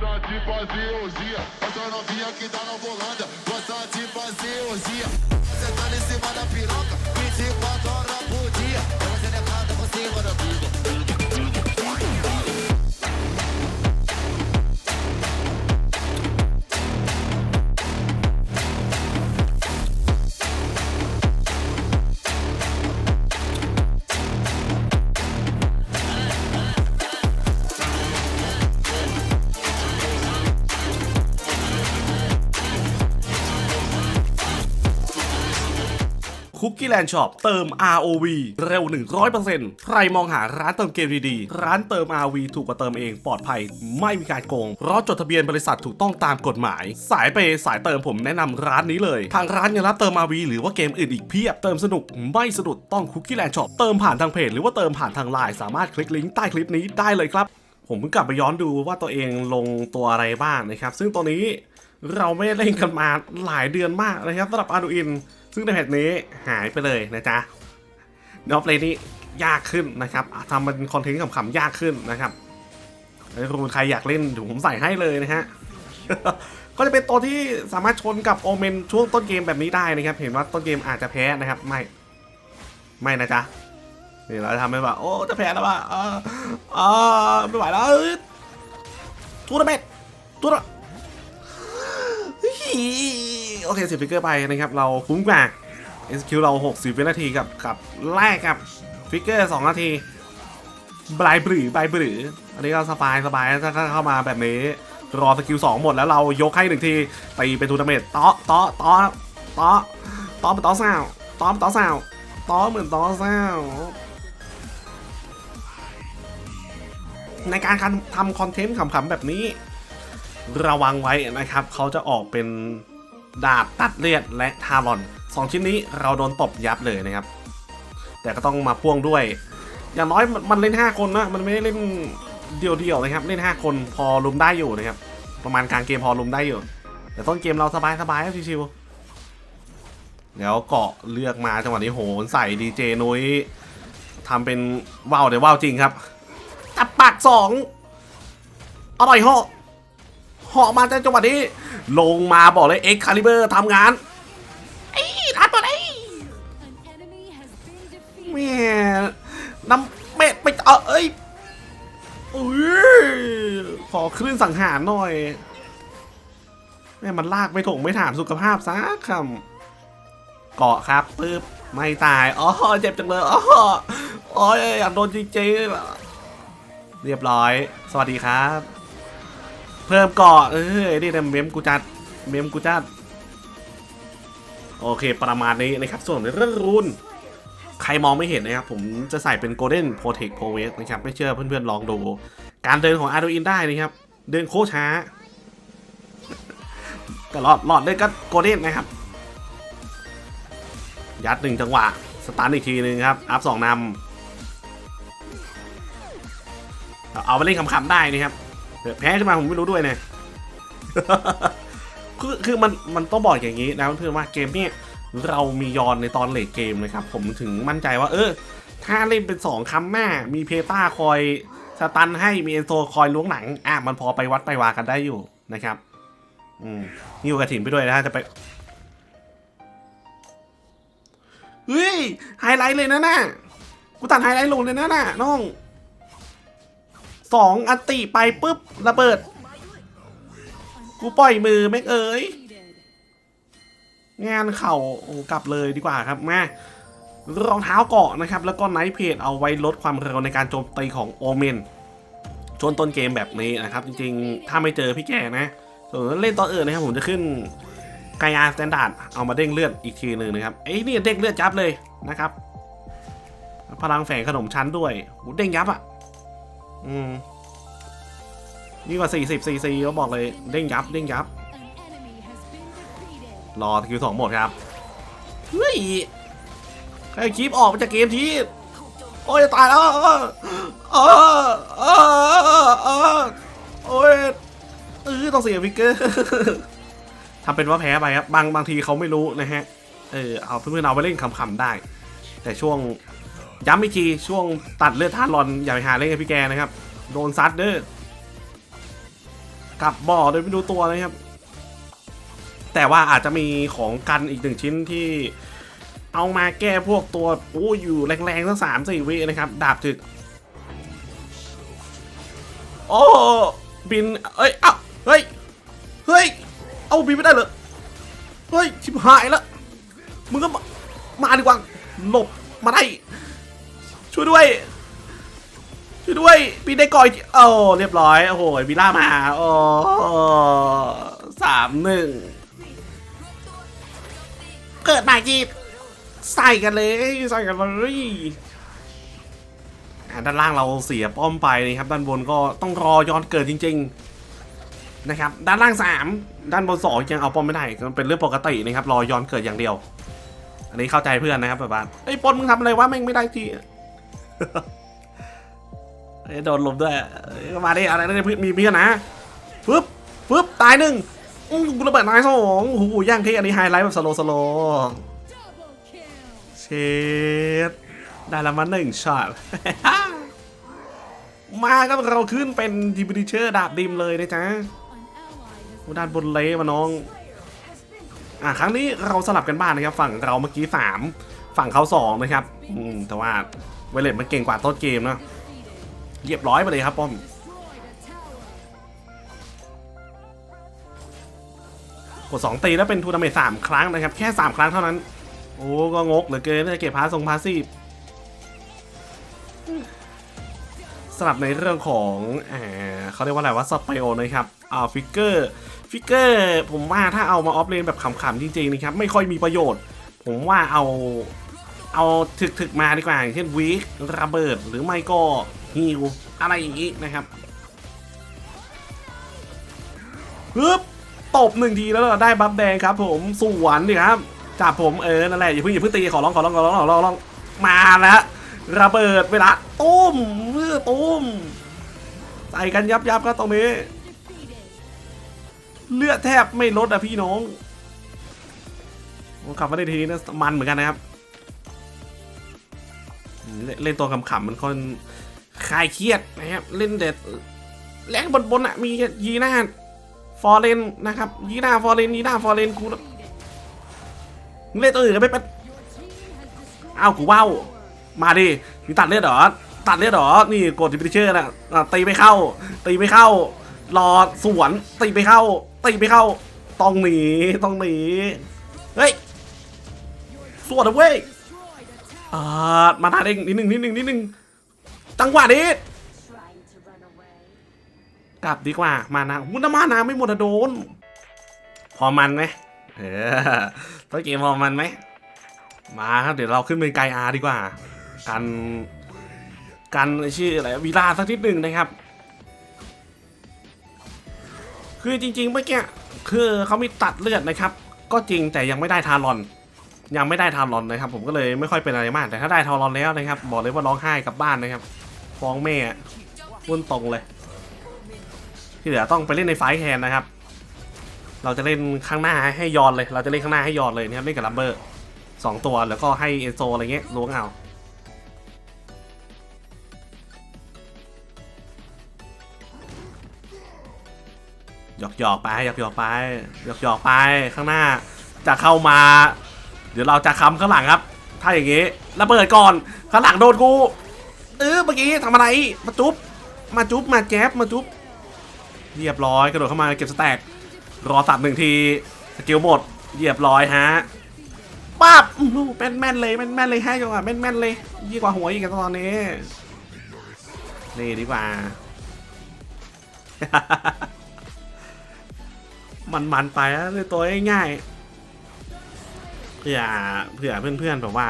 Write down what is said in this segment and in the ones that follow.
Gosta de fazer orgia. Essa novinha que tá na volanda. Gosta de fazer orgia. Você tá em cima da piroca. 24 horas por dia. É você negada por cima da tudo. กกี้แลนด์ช็อปเติม ROV เร็ว 100%ใครมองหาร้านเติมเกมดีๆ ร้านเติม ROV ถูกกว่าเติมเองปลอดภัย ไม่มีการโกง เพราะจดทะเบียนบริษัทถูกต้องตามกฎหมาย สายเปย์สายเติมผมแนะนำร้านนี้เลย ทางร้านยังรับเติม ROV หรือว่าเกมอื่นอีกเพียบ เติมสนุกไม่สะดุดต้องคุกกี้แลนด์ช็อปเติมผ่านทางเพจหรือว่าเติมผ่านทางไลน์สามารถคลิกลิงก์ใต้คลิปนี้ได้เลยครับผมเพิ่งกลับไปย้อนดูว่าตัวเองลงตัวอะไรบ้างนะครับ ซึ่งตัวนี้เราไม่ได้เล่นกันมาหลายเดือนมากนะครับสำหรับอาร์ดูอิน ซึ่งในแพทนี้หายไปเลยนะจ๊ะดอฟเลนนี้ยากขึ้นนะครับทำมันคอนเทนต์ขำๆยากขึ้นนะครับถ้าคุณใครอยากเล่นเดี๋ยวผมใส่ให้เลยนะฮะ ก็จะเป็นตัวที่สามารถชนกับโอเมนช่วงต้นเกมแบบนี้ได้นะครับ เห็นว่าต้นเกมอาจจะแพ้นะครับ ไม่ ไม่นะจ๊ะนี่เราจะทำให้แบบโอ้จะแพ้แล้วว่ะเออเออไม่ไหวแล้วเอ้ยทูนาเมนทูนา โอเคสิฟิกเกอร์ไปนะครับ เราคุ้มกว่า SQ เรา 60 วินาทีกับกับแรกกับฟิกเกอร์2นาทีบลายบรือบายบรืออันนี้ก็สบายสบายถ้าเข้ามาแบบนี้ รอสกิล2หมดแล้วเรายกให้หนึ่งทีตีเป็นทูนาเมนต์เตาะเตาะเตาะเตาะเตาะเป็นเตาะสาวเตาะเป็นเตาะสาวเตาะเหมือนเตาะสาวในการทำคอนเทนต์ขำๆแบบนี้ ระวังไว้นะครับ เขาจะออกเป็นดาบตัดเลือดและทารอนสองชิ้นนี้เราโดนตบยับเลยนะครับ แต่ก็ต้องมาพ่วงด้วย อย่างน้อยมันเล่น 5 คนนะ มันไม่ได้เล่นเดี่ยวๆนะครับ เล่น 5 คนพอลุมได้อยู่นะครับ ประมาณกลางเกมพอลุมได้อยู่ แต่ต้นเกมเราสบายๆครับชิวๆแล้วเกาะเลือกมาจังหวะนี้โหนใส่ดีเจนุ้ยทำเป็นว่าวเดี๋ยวว่าวจริงครับตับปากสองอร่อยเหาะ เหาะมาจากจังหวะนี้ ลงมาบอกเลยเอ็กคาลิเบอร์ทำงานไอ้รับตัวไหน An enemy has been defeated. แม่น้ำเม็ดไปเออเอ้ยอุ้ยขอคลื่นสังหารหน่อยแม่มันลากไม่ถงไม่ถามสุขภาพสักคำเกาะครับปึ๊บไม่ตายอ๋อเจ็บจังเลยอ๋ออ้ยอยากโดนจริงๆเรียบร้อย สวัสดีครับ เพิ่มเกาะเออนี่นะเมมกูจัดเมมกูจัดโอเค ประมาณนี้นะครับ ส่วนในเรื่องรูนใครมองไม่เห็นนะครับ ผมจะใส่เป็น Golden Protect Pro v e นะครับ ไม่เชื่อเพื่อนๆลองดู การเดินของ Arduino ได้นะครับ เดินโคช้าแต่หลอดหลอดเดินก็ Golden นะครับ ยัดหนึ่งจังหวะ สตาร์ทอีกทีหนึ่งครับ อัพสองนำเอาไปเล่นขำๆได้นะครับ แพ้ขึ้นมาผมไม่รู้ด้วยนะคือคือมันมันต้องบอกอย่างนี้นะเพื่อนว่าเกมเนี้ยเรามียอนในตอนเลทเกมนะครับ ผมถึงมั่นใจว่า เออ ถ้าเล่นเป็นสองคำหน้า มีเพตาคอยสตันให้มีเอนโซคอยล้วงหลัง อะมันพอไปวัดไปวากันได้อยู่นะครับ อืมนี่อยู่กระถิ่นไปด้วยนะจะไปเฮ้ยไฮไลท์เลยนะน่ะกูตัดไฮไลท์ลงเลยนะน่ะน้อง สองอันติไปปุ๊บระเบิด กูปล่อยมือแม็กเอ๋ยงานเข่าโอ้กลับเลยดีกว่าครับแมารองเท้าเกาะนะครับ แล้วก็ไนท์เพจเอาไว้ลดความเร็วในการโจมตีของโอเมนช่วงต้นเกมแบบนี้นะครับ จริงๆ ถ้าไม่เจอพี่แกนะส่วนเล่นตอนอื่นนะครับผมจะขึ้นกายาสแตนดาร์ดเอามาเด้งเลือดอีกทีหนึ่งนะครับเอ้นี่เด้งเลือดยับเลยนะครับ พลังแฝงขนมชั้นด้วยเด้งยับอะ อืมนี่กว่า 40 cc ก็บอกเลยเด้งยับเด้งยับ รอสกิลสองหมดครับ เฮ้ยใครคลิปออกมาจากเกมทีโอ้ยตายแล้วเออเออเออโอ้ยเออต้องเสียฟิกเกอร์ทำเป็นว่าแพ้ไปครับ บางบางทีเขาไม่รู้นะฮะ เออเอาเพื่อนๆเอาไปเล่นขำๆได้ แต่ช่วง ย้ำอีกทีช่วงตัดเลือดทานรอนอย่าไปหาเล่นกับพี่แกนะครับ โดนซัดเด้อกลับบ่อโดยไม่รู้ตัวนะครับ แต่ว่าอาจจะมีของกันอีกหนึ่งชิ้นที่เอามาแก้พวกตัวโอ้อยู่แรงๆทั้งสามสี่วินะครับ ดาบถึก โอ้บิน เอ้ยเอ้าเฮ้ย เฮ้ย เอาบินไม่ได้เลยเฮ้ย ชิบหายแล้วมึงก็มามาดีกว่าหลบมาได้ ช่วยด้วย ช่วยด้วยบินได้ก่อยโอ้เรียบร้อย โอ้โหวิล่ามาโอ้สามหนึ่งเกิดมาจีบใส่กันเลยใส่กันเลยด้านล่างเราเสียป้อมไปนะครับ ด้านบนก็ต้องรอย้อนเกิดจริง ๆ นะครับ ด้านล่างสามด้านบนสองยังเอาป้อมไม่ได้มันเป็นเรื่องปกตินะครับ รอย้อนเกิดอย่างเดียว อันนี้เข้าใจเพื่อนนะครับแบบว่าไอ้ปนมึงทำอะไรวะแม่งไม่ได้ที โดนลมด้วยมาดิอะไรนะเพื่นมีเพื่อนนะฟึบฟึบตายหนึ่งอู้หูระเบิดตายสองโอ้โหย่างเท่อันนี้ไฮไลท์แบบสโลสโลเชดได้ละมาหนึ่งช็อตมาก็เราขึ้นเป็นดิบิเชอร์ดาบดิมเลยนะจ๊ะด้านบนเละมาน้องอะครั้งนี้เราสลับกันบ้างนะครับ ฝั่งเราเมื่อกี้สามฝั่งเขาสองนะครับ อืมแต่ว่า เวเลตมันเก่งกว่าต้นเกมนะเรียบร้อยไปเลยครับป้อมกดสองตีแล้วเป็นทูนาเมตสามครั้งนะครับ แค่สามครั้งเท่านั้น โอ้ก็งกเหลือเกินจะเก็บพาสทรงพาสซีฟสำหรับในเรื่องของอ่าเขาเรียกว่าอะไรว่าสเปลนะครับอ่าฟิกเกอร์ฟิกเกอร์ผมว่าถ้าเอามาออฟเลนแบบขำๆจริงๆนะครับไม่ค่อยมีประโยชน์ ผมว่าเอา เอาถึกๆมาดีกว่าอย่างเช่นวีคระเบิดหรือไม่ก็ฮิวอะไรอย่างนี้นะครับฮึบตบหนึ่งทีแล้วเราได้บัฟแดงครับ ผมสวนดิครับจับผมเออนั่นแหละอย่าเพิ่งอย่าเพิ่งตีขอร้องขอร้องขอร้องขอร้องร้องมาแล้วระเบิดเวลาตุ้มเมื่อตุ้มใส่กันยับยับครับตรงนี้ เลือดแทบไม่ลดอะพี่น้องขับมาได้ทีนะมันเหมือนกันนะครับ เล่นตัวขำๆมันคนคลายเครียดนะครับเล่นเด็ดแรงบนบนๆอะมียีน่าฟอร์เรนนะครับยีน่าฟอร์เรนยีน่าฟอร์เรนกูเล่นตัวอื่นกันไม่เป็นอ้าวกูว้าวมาดิมีตัดเลือดเหรอตัดเลือดเหรอนี่กดดิพิเชอร์นะ่ะตีไม่เข้า ตีไม่เข้ารอสวนตีไม่เข้าตีไม่เข้าต้องหนีต้องหนีเฮ้ยสวนนะเว้ย อ่ามาทานเองนิดหนึ่งนิดหนึ่งนิดหนึ่งจังหวะนี้กลับดีกว่ามานะมุนมานาไม่หมดอะโดน พอมันไหมเออต้นเกมพอมันไหมมาครับเดี๋ยวเราขึ้นเป็นไกอาดีกว่า กันกันชื่ออะไรวีลาสักนิดหนึ่งนะครับ คือจริงๆเมื่อกี้คือเขามีตัดเลือดนะครับ ก็จริงแต่ยังไม่ได้ทารอน ยังไม่ได้ทารอนนะครับ ผมก็เลยไม่ค่อยเป็นอะไรมาก แต่ถ้าได้ทารอนแล้วนะครับ บอกเลยว่าร้องไห้กลับบ้านนะครับฟ้องแม่วุ่นตรงเลย ที่เหลือต้องไปเล่นในไฟแทนนะครับ เราจะเล่นข้างหน้าให้ยอนเลย เราจะเล่นข้างหน้าให้ยอนเลยนะครับเล่นกับลัมเบอร์สองตัวแล้วก็ให้เอโซอะไรเงี้ยล้วงเอาหยอกหยอกไปหยอกหยอกไปหยอกหยอกไปข้างหน้าจะเข้ามา เดี๋ยวเราจะค้ำข้างหลังครับ ถ้าอย่างงี้ระเบิดก่อนข้างหลังโดนกูเออเมื่อกี้ทำอะไรมาจุ๊บมาจุ๊บมาแจ๊บมาจุ๊บเรียบร้อยกระโดดเข้ามาเก็บสแต็กรอสับหนึ่งทีสกิลหมดเรียบร้อยฮะปั๊บอื้อหือแม่นแม่นเลยแม่นแม่นเลยให้จังหวะแม่นแม่นเลยยิ่งกว่าหัวอีกตอนนี้นี่ดีกว่า มันมันไปนะเลยตัวง่ายๆ เผื่อเผื่อเพื่อนๆแบบว่า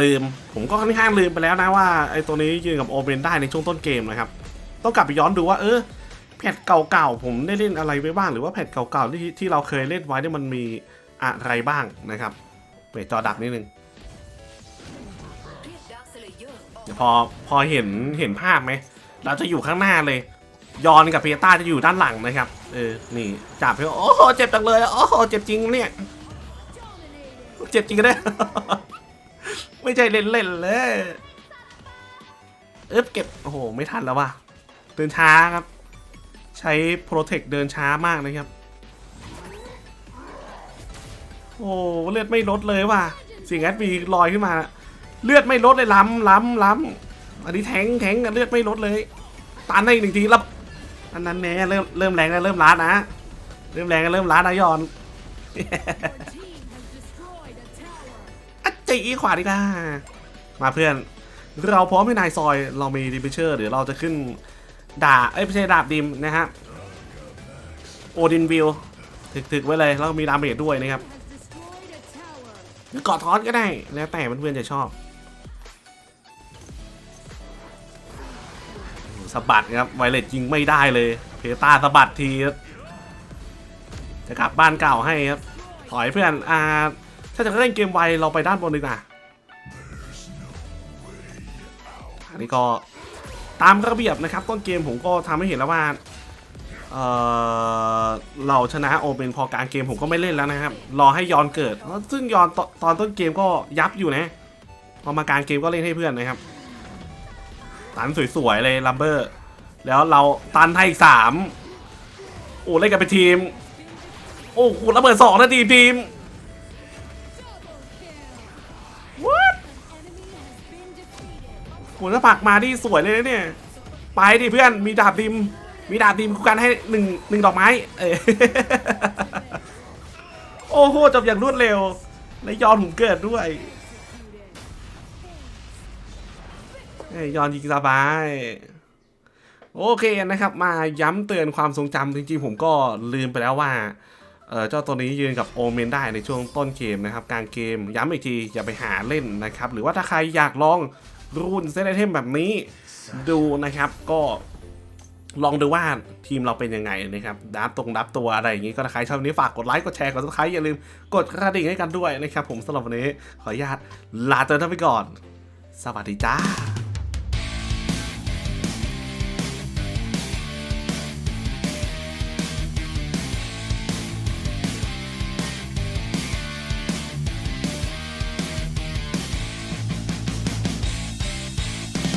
ลืมผมก็ค่อนข้างลืมไปแล้วนะว่าไอ้ตัวนี้ยืนกับโอเบนได้ในช่วงต้นเกมนะครับ ต้องกลับไปย้อนดูว่าเออแพทเก่าๆผมได้เล่นอะไรไปบ้างหรือว่าแพทเก่าๆที่ที่เราเคยเล่นไว้เนี่ยมันมีอะไรบ้างนะครับเปิดจอดับนิดนึงเดี๋ยวพอพอเห็นเห็นภาพไหมเราจะอยู่ข้างหน้าเลยยอนกับเพต้าจะอยู่ด้านหลังนะครับ เออ นี่จับเพโอ้โหเจ็บจังเลย โอ้โหเจ็บจริงเนี่ย เจ็บจริงก็ได้ ไม่ใช่เล่นๆเลยเอ๊บเก็บ โอ้โห ไม่ทันแล้วว่ะตื่นช้าครับ ใช้โปรเทคเดินช้ามากนะครับ โอ้เลือดไม่ลดเลยว่ะ สิ่งแอดมีลอยขึ้นมา เลือดไม่ลดเลยล้ำล้ำล้ำอันนี้แทงแทงเลือดไม่ลดเลยตันได้อีกหนึ่งทีแล้วอันนั้นแน่เริ่มเริ่มแรงแล้วเริ่มล้านะ เริ่มแรงแล้วเริ่มล้านะยอน จีขวาดีกว่ามาเพื่อน เราพร้อมให้นายซอยเรามีดิพิเชอร์เดี๋ยวเราจะขึ้นด่าเอ้ยไม่ใช่ดาบดิมนะฮะโอดินวิลถึกๆไว้เลยแล้วมีดาเมจด้วยนะครับหรือเกาะทอนก็ได้แล้วแต่เพื่อนๆจะชอบสะบัดครับไวเลตยิงไม่ได้เลย เพตาสะบัดทีจะกลับบ้านเก่าให้ครับถอยเพื่อนอ่า ถ้าจะเล่นเกมไวเราไปด้านบนดีกว่าอันนี้ก็ตามระเบียบนะครับ ต้นเกมผมก็ทำให้เห็นแล้วว่าเเราชนะโอเปนพอกลางเกมผมก็ไม่เล่นแล้วนะครับ รอให้ยอนเกิด ซึ่งยอนตอนต้นเกมก็ยับอยู่นะพอมากลางเกมก็เล่นให้เพื่อนนะครับ ตันสวยๆเลยลัมเบอร์ แล้วเราตันให้อีกสามโอ้เล่นกันเป็นทีม โอ้โหระเบิดสองนาทีทีม โหถ้าผักมาที่สวยเลยนะเนี่ย ไปดิเพื่อน มีดาบดิม มีดาบดิมกูกันให้หนึ่งหนึ่งดอกไม้ เออโอ้โหจบอย่างรวดเร็ว และยอนผมเกิดด้วยเอ้ยอนยิงสบาย โอเคนะครับ มาย้ำเตือนความทรงจำจริงๆ ผมก็ลืมไปแล้วว่าเออเจ้าตัวนี้ยืนกับโอเมนได้ในช่วงต้นเกมนะครับกลางเกมย้ำอีกทีอย่าไปหาเล่นนะครับ หรือว่าถ้าใครอยากลอง รุ่นเซตไอเทมแบบนี้ดูนะครับก็ลองดูว่าทีมเราเป็นยังไงนะครับดับตรงดับตัวอะไรอย่างนี้ก็ถ้าใครชอบนี้ฝากกดไลค์กดแชร์กดซับสไครต์อย่าลืมกดกระดิ่งให้กันด้วยนะครับผมสำหรับวันนี้ขออนุญาตลาตัวท่านไปก่อน สวัสดีจ้า